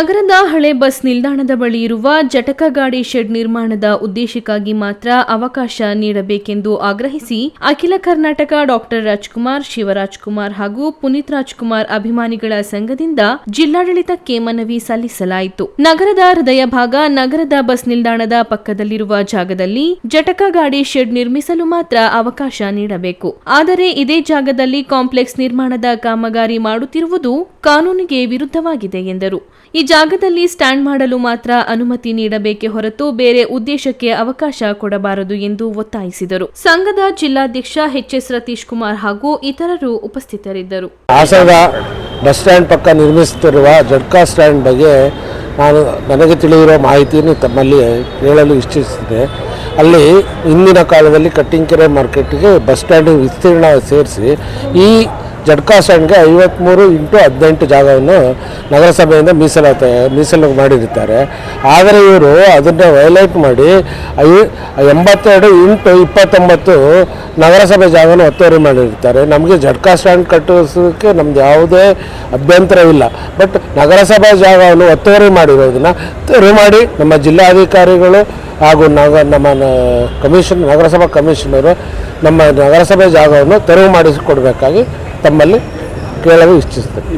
ನಗರದ ಹಳೆ ಬಸ್ ನಿಲ್ದಾಣದ ಬಳಿ ಇರುವ ಜಟಕ ಗಾಡಿ ಶೆಡ್ ನಿರ್ಮಾಣದ ಉದ್ದೇಶಕ್ಕಾಗಿ ಮಾತ್ರ ಅವಕಾಶ ನೀಡಬೇಕೆಂದು ಆಗ್ರಹಿಸಿ ಅಖಿಲ ಕರ್ನಾಟಕ ಡಾಕ್ಟರ್ ರಾಜ್ಕುಮಾರ್ ಶಿವರಾಜ್ ಕುಮಾರ್ ಹಾಗೂ ಪುನೀತ್ ರಾಜ್ಕುಮಾರ್ ಅಭಿಮಾನಿಗಳ ಸಂಘದಿಂದ ಜಿಲ್ಲಾಡಳಿತಕ್ಕೆ ಮನವಿ ಸಲ್ಲಿಸಲಾಯಿತು. ನಗರದ ಹೃದಯ ಭಾಗ ನಗರದ ಬಸ್ ನಿಲ್ದಾಣದ ಪಕ್ಕದಲ್ಲಿರುವ ಜಾಗದಲ್ಲಿ ಜಟಕ ಗಾಡಿ ಶೆಡ್ ನಿರ್ಮಿಸಲು ಮಾತ್ರ ಅವಕಾಶ ನೀಡಬೇಕು. ಆದರೆ ಇದೇ ಜಾಗದಲ್ಲಿ ಕಾಂಪ್ಲೆಕ್ಸ್ ನಿರ್ಮಾಣದ ಕಾಮಗಾರಿ ಮಾಡುತ್ತಿರುವುದು ಕಾನೂನಿಗೆ ವಿರುದ್ಧವಾಗಿದೆ ಎಂದರು. ಜಾಗದಲ್ಲಿ ಸ್ಟ್ಯಾಂಡ್ ಮಾಡಲು ಮಾತ್ರ ಅನುಮತಿ ನೀಡಬೇಕೆ ಹೊರತು ಬೇರೆ ಉದ್ದೇಶಕ್ಕೆ ಅವಕಾಶ ಕೊಡಬಾರದು ಎಂದು ಒತ್ತಾಯಿಸಿದರು. ಸಂಘದ ಜಿಲ್ಲಾಧ್ಯಕ್ಷ ಎಚ್ಎಸ್ ರತೀಶ್ ಕುಮಾರ್ ಹಾಗೂ ಇತರರು ಉಪಸ್ಥಿತರಿದ್ದರು. ಬಸ್ ಸ್ಟ್ಯಾಂಡ್ ಪಕ್ಕ ನಿರ್ಮಿಸುತ್ತಿರುವ ಜಡ್ಕಾ ಸ್ಟ್ಯಾಂಡ್ ಬಗ್ಗೆ ನಾನು ನನಗೆ ತಿಳಿದಿರೋ ಮಾಹಿತಿಯನ್ನು ತಮ್ಮಲ್ಲಿ ಹೇಳಲು ಇಚ್ಛಿಸಿದೆ ಅಲ್ಲಿ ಇಂದಿನ ಕಾಲದಲ್ಲಿ ಕಟ್ಟಿಂಕೆರೆ ಮಾರ್ಕೆಟ್ಗೆ ಬಸ್ ಸ್ಟ್ಯಾಂಡ್ ವಿಸ್ತೀರ್ಣ ಸೇರಿಸಿ ಈ ಜಡ್ಕಾ ಸ್ಟ್ಯಾಂಡ್ಗೆ ಐವತ್ತ್ಮೂರು ಇಂಟು ಹದಿನೆಂಟು ಜಾಗವನ್ನು ನಗರಸಭೆಯಿಂದ ಮೀಸಲಾತ ಮೀಸಲು ಮಾಡಿರುತ್ತಾರೆ. ಆದರೆ ಇವರು ಅದನ್ನು ವೈಲೈಟ್ ಮಾಡಿ ಐ, ಎಂಬತ್ತೆರಡು ಇಂಟು ಇಪ್ಪತ್ತೊಂಬತ್ತು ನಗರಸಭೆ ಜಾಗವನ್ನು ಒತ್ತುವರಿ ಮಾಡಿರ್ತಾರೆ ನಮಗೆ ಜಡ್ಕಾ ಸ್ಟ್ಯಾಂಡ್ ಕಟ್ಟಿಸೋದಕ್ಕೆ ನಮ್ದು ಯಾವುದೇ ಅಭ್ಯಂತರವಿಲ್ಲ. ಬಟ್ ನಗರಸಭಾ ಜಾಗವನ್ನು ಒತ್ತುವರಿ ಮಾಡಿರೋದನ್ನು ತೆರವು ಮಾಡಿ ನಮ್ಮ ಜಿಲ್ಲಾಧಿಕಾರಿಗಳು ಹಾಗೂ ನಗ, ನಮ್ಮ ಕಮಿಷನ್, ನಗರಸಭಾ ಕಮಿಷನರು ನಮ್ಮ ನಗರಸಭೆ ಜಾಗವನ್ನು ತೆರವು ಮಾಡಿಸಿಕೊಡ್ಬೇಕಾಗಿ ತಮ್ಮಲ್ಲಿ ಕೇಳಲು ಇಚ್ಛಿಸ್ತೇನೆ